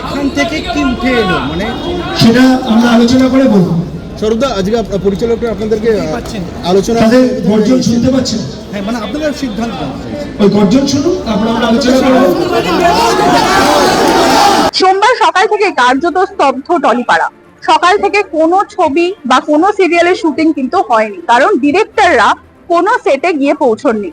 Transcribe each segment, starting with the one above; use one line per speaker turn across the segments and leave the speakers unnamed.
সেখান থেকে কি উঠে এলো? মানে
সেটা আমরা আলোচনা করে বলব।
সৌরভদা আজকে পরিচালকরা আপনাদেরকে আলোচনা
তাদের গর্জন শুনতে পাচ্ছেন?
হ্যাঁ মানে আপনারা সিদ্ধান্ত
ওই গর্জন শুনুন তারপর আমরা আলোচনা করব
সোমবার সকাল থেকে কার্যত স্তব্ধ টলিপাড়া। সকাল থেকে কোনো ছবি বা কোনো সিরিয়ালের শুটিং কিন্তু হয়নি কারণ ডিরেক্টররা কোনো সেটে গিয়ে পৌঁছননি।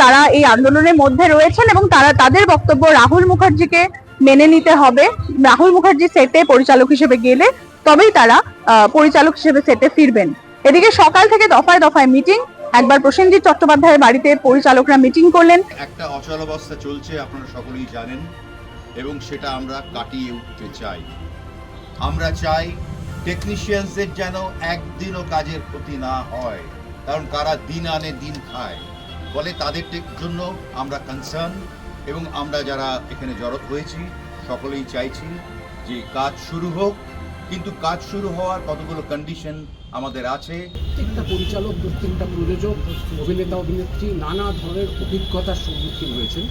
তারা এই আন্দোলনের মধ্যে রয়েছেন এবং তারা তাদের বক্তব্য রাহুল মুখার্জিকে মেনে নিতে হবে। রাহুল মুখার্জি সেটে পরিচালক হিসেবে গেলে তবেই তারা পরিচালক হিসেবে সেটে ফিরবেন। এদিকে সকাল থেকে দফায় দফায় মিটিং একবার প্রসেনজিৎ চট্টোপাধ্যায়ের বাড়িতে পরিচালকরা মিটিং করলেন।
একটা অচলাবস্থা চলছে, আপনারা সকলেই জানেন, এবং সেটা আমরা কাটিয়ে উঠতে চাই। আমরা চাই টেকনিশিয়ানসদের যেন একদিনও কাজের ক্ষতি না হয়। কারণ তারা দিন আনে দিন খায়। ফলে তাদের জন্য আমরা কনসার্ন এবং আমরা যারা এখানে জড়ো হয়েছি, সকলেই চাইছি যে কাজ শুরু হোক। কিন্তু কাজ শুরু হওয়ার কতগুলো কন্ডিশন আমাদের আছে?
প্রত্যেকটা পরিচালক, প্রত্যেকটা প্রযোজক, অভিনেতা, অভিনেত্রী নানা ধরনের অভিজ্ঞতার সম্মুখীন হয়েছেন।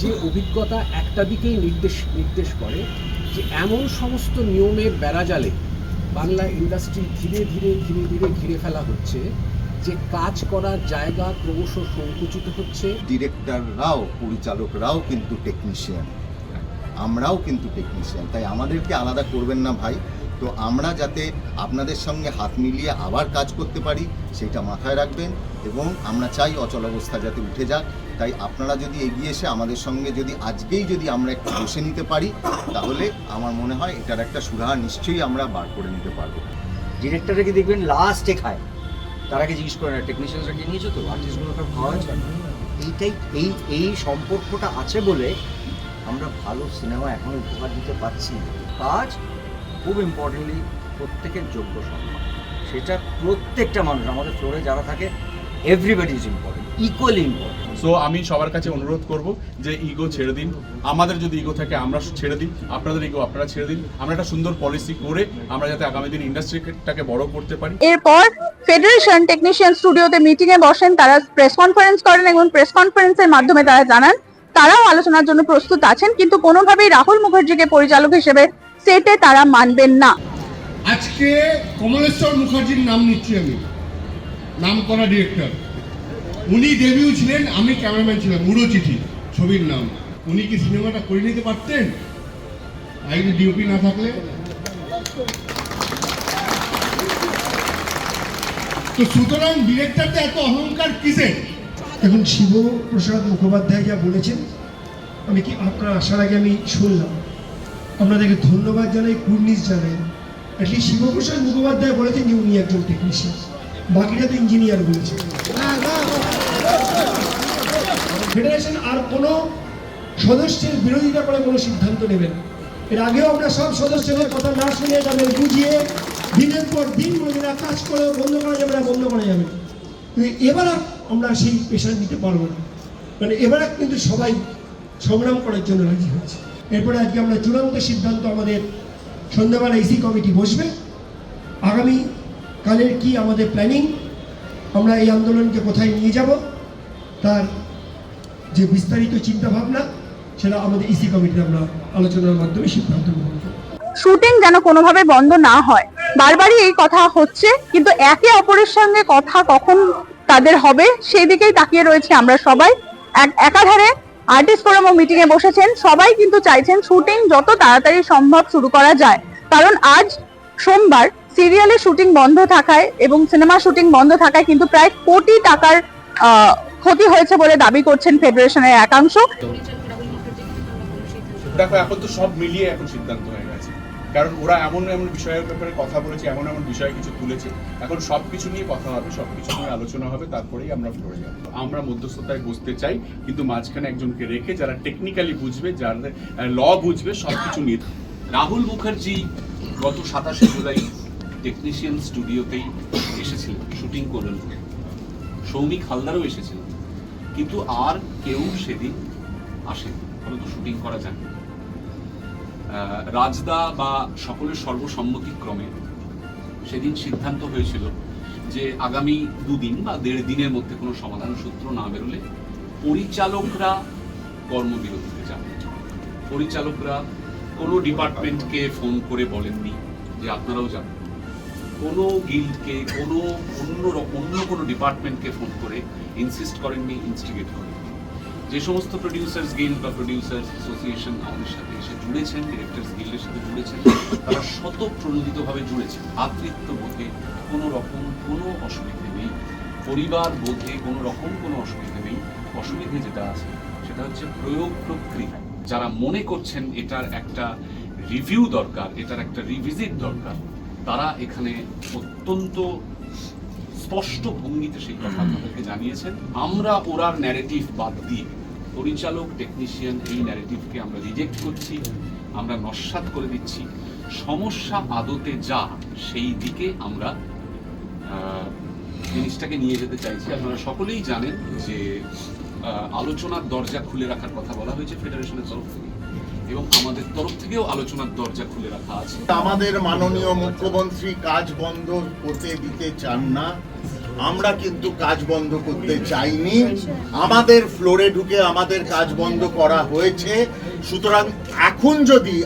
যে অভিজ্ঞতা একটা দিকেই নির্দেশ নির্দেশ করে যে এমন সমস্ত নিয়মের বেড়াজালে বাংলা ইন্ডাস্ট্রি ধীরে ধীরে ধীরে ধীরে ঘিরে ফেলা হচ্ছে। যে কাজ করার জায়গা ক্রমশ সংকুচিত হচ্ছে।
ডিরেক্টররাও পরিচালকরাও কিন্তু টেকনিশিয়ান আমরাও কিন্তু টেকনিশিয়ান তাই আমাদেরকে আলাদা করবেন না ভাই। তো আমরা যাতে আপনাদের সঙ্গে হাত মিলিয়ে আবার কাজ করতে পারি সেটা মাথায় রাখবেন এবং আমরা চাই অচলাবস্থা যাতে উঠে যাক। তাই আপনারা যদি এগিয়ে এসে আমাদের সঙ্গে যদি আজকেই যদি আমরা একটু বসে নিতে পারি তাহলে আমার মনে হয় এটার একটা সুরাহা নিশ্চয়ই আমরা বার করে নিতে পারব।
ডিরেক্টরকে দেখবেন লাস্টে খায়? তার আগে জিজ্ঞেস করে না টেকনিশিয়ানরা কি নিয়েছো তো? আর্টিস্টগুলো সব খাওয়া হয়েছে? এইটাই, এই এই সম্পর্কটা আছে বলে আমরা ভালো সিনেমা এখন উপহার দিতে পারছি কাজ খুব ইম্পর্টেন্টলি প্রত্যেকের যোগ্য সম্মান। সেটা প্রত্যেকটা মানুষ, আমাদের ফ্লোরে যারা থাকে everybody is important equally important
so আমি সবার কাছে অনুরোধ করব যে ইগো ছেড়ে দিন। আমাদের যদি ইগো থাকে আমরা ছেড়ে দিন আপনাদের ইগো আপনারা ছেড়ে দিন। আমরা একটা সুন্দর পলিসি করে আমরা যাতে আগামী দিন ইন্ডাস্ট্রিটাকে বড় করতে পারি।
এরপর ফেডারেশন টেকনিশিয়ান স্টুডিওতে মিটিং এ বসেন। তারা প্রেস কনফারেন্স করেন এবং প্রেস কনফারেন্সের মাধ্যমে তারা জানান তারাও আলোচনার জন্য প্রস্তুত আছেন কিন্তু কোনোভাবেই রাহুল মুখার্জিকে পরিচালক হিসেবে সেটে তারা মানবেন না।
আজকে কমলেশ্বর মুখার্জির নাম নিচ্ছি আমি। নাম করা ডিরেক্টর উনি ডেবিউ ছিলেন, আমি ক্যামেরাম্যান ছিলাম মুড়ো চিঠি ছবির নাম। উনি কি সিনেমাটা করে নিতে পারতেন? আইনি ডিওপি না থাকলে? তো সুতরাং ডিরেক্টরতে এত অহংকার কিসের?
এখন শিবপ্রসাদ মুখোপাধ্যায় যা বলেছেন, আমি কি আপনার আসার আগে আমি শুনলাম? আপনাদেরকে ধন্যবাদ জানাই, কুর্নিশ জানাই। অ্যাটলিস্ট শিবপ্রসাদ মুখোপাধ্যায় বলেছেন যে উনি একজন টেকনিশিয়ান বাকিটা তো ইঞ্জিনিয়ার বলেছে। ফেডারেশন আর কোনো সদস্যের বিরোধিতা করে কোনো সিদ্ধান্ত নেবে না। এর আগেও আমরা সব সদস্যদের কথা না শুনে তাদের বুঝিয়ে দিনের পর দিন মহিলা কাজ করে বন্ধ করা যাবে না, বন্ধ করা যাবে এবার আমরা সেই প্রেশার নিতে পারব না। মানে এবার কিন্তু সবাই সংগ্রাম করার জন্য রাজি হয়েছে। এরপরে আজকে আমরা চূড়ান্ত সিদ্ধান্ত আমাদের সন্ধ্যাবেলা ইসি কমিটি বসবে। আগামী কালের কি আমাদের প্ল্যানিং আমরা এই আন্দোলনকে কোথায় নিয়ে যাব? তার যে বিস্তারিত চিন্তা ভাবনা সেটা আমাদের ইসি কমিটিতে আমরা আলোচনার মাধ্যমে সিদ্ধান্ত করব।
শুটিং যেন কোনোভাবে বন্ধ না হয়। বারবারই এই কথা হচ্ছে, কিন্তু একে অপরের সঙ্গে কথা কখন তাদের হবে সেই দিকেই তাকিয়ে রয়েছে আমরা সবাই। এক- একাধারে আর্টিস্ট ফোরাম মিটিং এ বসেছেন। সবাই কিন্তু চাইছেন শুটিং যত তাড়াতাড়ি সম্ভব শুরু করা যায়। কারণ আজ সোমবার সিরিয়ালের শুটিং বন্ধ থাকায় এবং সিনেমা শুটিং বন্ধ থাকায় কিন্তু প্রায় কোটি টাকার আহ, ক্ষতি হয়েছে বলে দাবি করছেন ফেডারেশনের একাংশ।
দেখো এখন তো সব মিলিয়ে এখন সিদ্ধান্ত হয়ে গেছে। কারণ ওরা এমন এমন বিষয়ের ব্যাপারে কথা বলেছে এমন এমন বিষয় কিছু তুলেছে। এখন সব কিছু নিয়ে কথা হবে সব কিছু নিয়ে আলোচনা হবে তারপরেই আমরা ফ্লোরে যাব। আমরা মধ্যস্থতায় বসতে চাই কিন্তু মাঝখানে একজনকে রেখে যারা টেকনিক্যালি বুঝবে যারা ল বুঝবে সব কিছু নিয়ে
রাহুল মুখার্জি গত সাতাশে জুলাই টেকনিশিয়ান স্টুডিওতেই এসেছিলেন শুটিং করলেন। সৌমিক হালদারও এসেছিলেন কিন্তু আর কেউ সেদিন আসেনি। ফলত শুটিং করা আহ, রাজদা বা সকলের সর্বসম্মতিক্রমে সেদিন সিদ্ধান্ত হয়েছিল যে আগামী দুদিন বা দেড় দিনের মধ্যে কোনো সমাধান সূত্র না বেরোলে পরিচালকরা কর্মবিরতিতে যাবে। পরিচালকরা কোনো ডিপার্টমেন্টকে ফোন করে বলেননি যে আপনারাও জানেন কোনো গিল্ডকে কোনো অন্য অন্য কোনো ডিপার্টমেন্টকে ফোন করে ইনসিস্ট করেননি ইনস্টিগেট করেননি। যে সমস্ত প্রডিউসার্স গিল্ড বা প্রডিউসার্স অ্যাসোসিয়েশন আমাদের সাথে এসে জুড়েছেন ডিরেক্টর্স গিল্ডের সাথে জুড়েছেন, তারা স্বতঃপ্রণোদিতভাবে জুড়েছেন ভ্রাতৃত্ব বোধে কোনো রকম কোনো অসুবিধে নেই। পরিবার বোধে কোনো রকম কোনো অসুবিধে নেই। অসুবিধে যেটা আছে, সেটা হচ্ছে প্রয়োগ প্রক্রিয়া। যারা মনে করছেন এটার একটা রিভিউ দরকার, এটার একটা রিভিজিট দরকার তারা এখানে অত্যন্ত স্পষ্ট ভঙ্গিতে সেই কথা আপনাদেরকে জানিয়েছেন। আমরা ওরার ন্যারেটিভ বাদ দিয়ে পরিচালক টেকনিশিয়ান এই ন্যারেটিভকে আমরা রিজেক্ট করছি আমরা নস্বাত করে দিচ্ছি। সমস্যা আদতে যা সেই দিকে আমরা জিনিসটাকে নিয়ে যেতে চাইছি। আপনারা সকলেই জানেন যে আলোচনার দরজা খুলে রাখার কথা বলা হয়েছে ফেডারেশনের তরফ থেকে। এবং আমাদের তরফ থেকেও আলোচনার দরজা খুলে রাখা আছে।
আমাদের মাননীয় মুখ্যমন্ত্রী কাজ বন্ধ করতে দিতে চান না। আমরা কিন্তু কাজ বন্ধ করতে চাইনি। আমাদের ফ্লোরে ঢুকে আমাদের কাজ বন্ধ করা হয়েছে। সুতরাং এখন যদি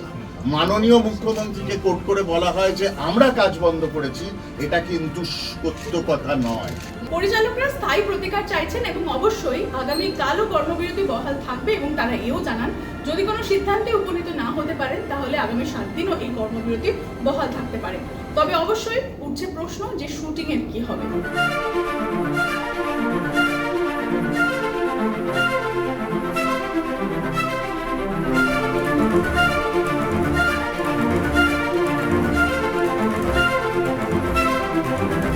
মাননীয় মুখ্যমন্ত্রীকে কোর্ট করে বলা হয় যে আমরা কাজ বন্ধ করেছি, এটা কিন্তু সত্য কথা নয়।
পরিচালকরা স্থায়ী প্রতিকার চাইছেন এবং অবশ্যই আগামী কালও কর্মবিরতি বহাল থাকবে এবং তারা এও জানান, যদি কোনো সিদ্ধান্তে উপনীত না হতে পারেন, তাহলে আগামী সাত দিনও এই কর্মবিরতি বহাল থাকতে পারে। তবে অবশ্যই উঠছে প্রশ্ন যে শুটিং এর কি হবে।